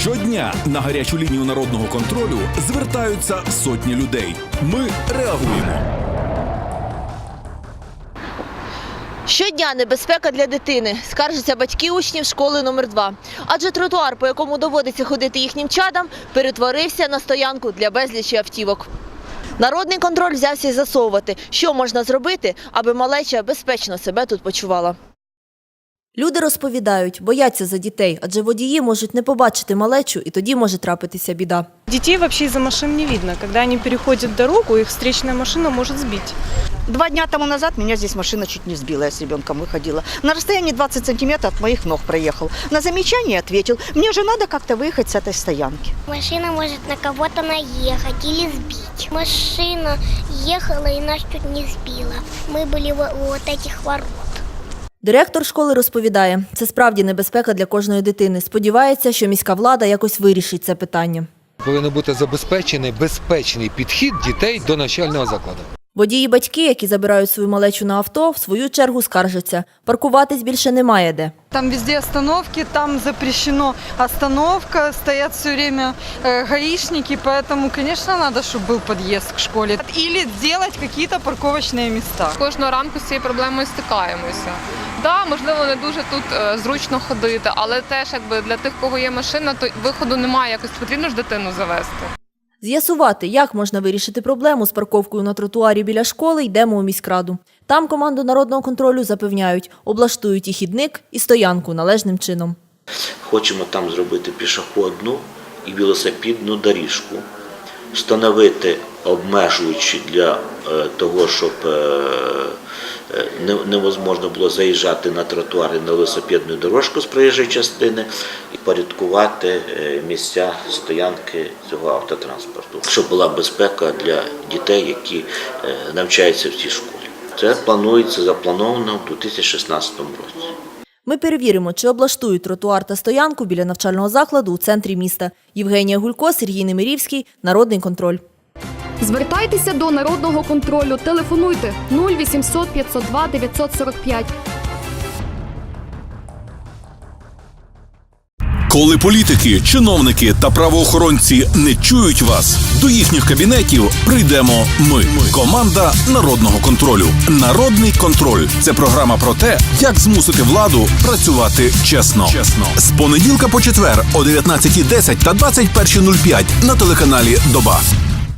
Щодня на гарячу лінію народного контролю звертаються сотні людей. Ми реагуємо. Щодня небезпека для дитини. Скаржаться батьки учнів школи номер 2 Адже тротуар, по якому доводиться ходити їхнім чадам, перетворився на стоянку для безлічі автівок. Народний контроль взявся з'ясовувати, що можна зробити, аби малеча безпечно себе тут почувала. Люди розповідають, бояться за дітей, адже водії можуть не побачити малечу, і тоді може трапитися біда. Детей вообще из-за машин не видно. Когда они переходят дорогу, их встречная машина может сбить. Два дня тому назад меня здесь машина чуть не сбила, я с ребенком выходила. На расстоянии 20 сантиметров от моих ног проехал. На замечание ответил, мне же надо как-то выехать с этой стоянки. Машина может на кого-то наехать или сбить. Машина ехала и нас чуть не сбила. Мы были во- у вот этих ворот. Директор школи розповідає, це справді небезпека для кожної дитини. Сподівається, що міська влада якось вирішить це питання. Повинен бути забезпечений безпечний підхід дітей до навчального закладу. Водії батьки, які забирають свою малечу на авто, в свою чергу скаржаться. Паркуватись більше немає де. Там везде остановки, там запрещено остановка, стоят все время э, гаишники, поэтому, конечно, надо, чтобы был подъезд к школе. Или сделать какие-то парковочные места. Кожного ранку з цією проблемою стикаємося. Да, можливо, не дуже тут е, зручно ходити, але теж якби для тих, у кого є машина, то виходу немає. Якось потрібно ж дитину завести. З'ясувати, як можна вирішити проблему з парковкою на тротуарі біля школи, йдемо у міськраду. Там команду народного контролю запевняють, облаштують і хідник, і стоянку належним чином. Хочемо там зробити пішохідну і велосипедну доріжку, встановити обмежуючі для е, того, щоб е, невозможно було заїжджати на тротуари на велосипедну дорожку з проїжджої частини і порядкувати е, місця стоянки цього автотранспорту, щоб була безпека для дітей, які е, навчаються в цій школі. Це планується заплановано в 2016 році. Ми перевіримо, чи облаштують тротуар та стоянку біля навчального закладу у центрі міста. Євгенія Гулько, Сергій Немирівський, Народний контроль. Звертайтеся до народного контролю. Телефонуйте 0800 502 945. Коли політики, чиновники та правоохоронці не чують вас, до їхніх кабінетів прийдемо ми. Команда народного контролю. Народний контроль це програма про те, як змусити владу працювати чесно. Чесно з понеділка по четвер о 19.10 та 21.05 на телеканалі Доба.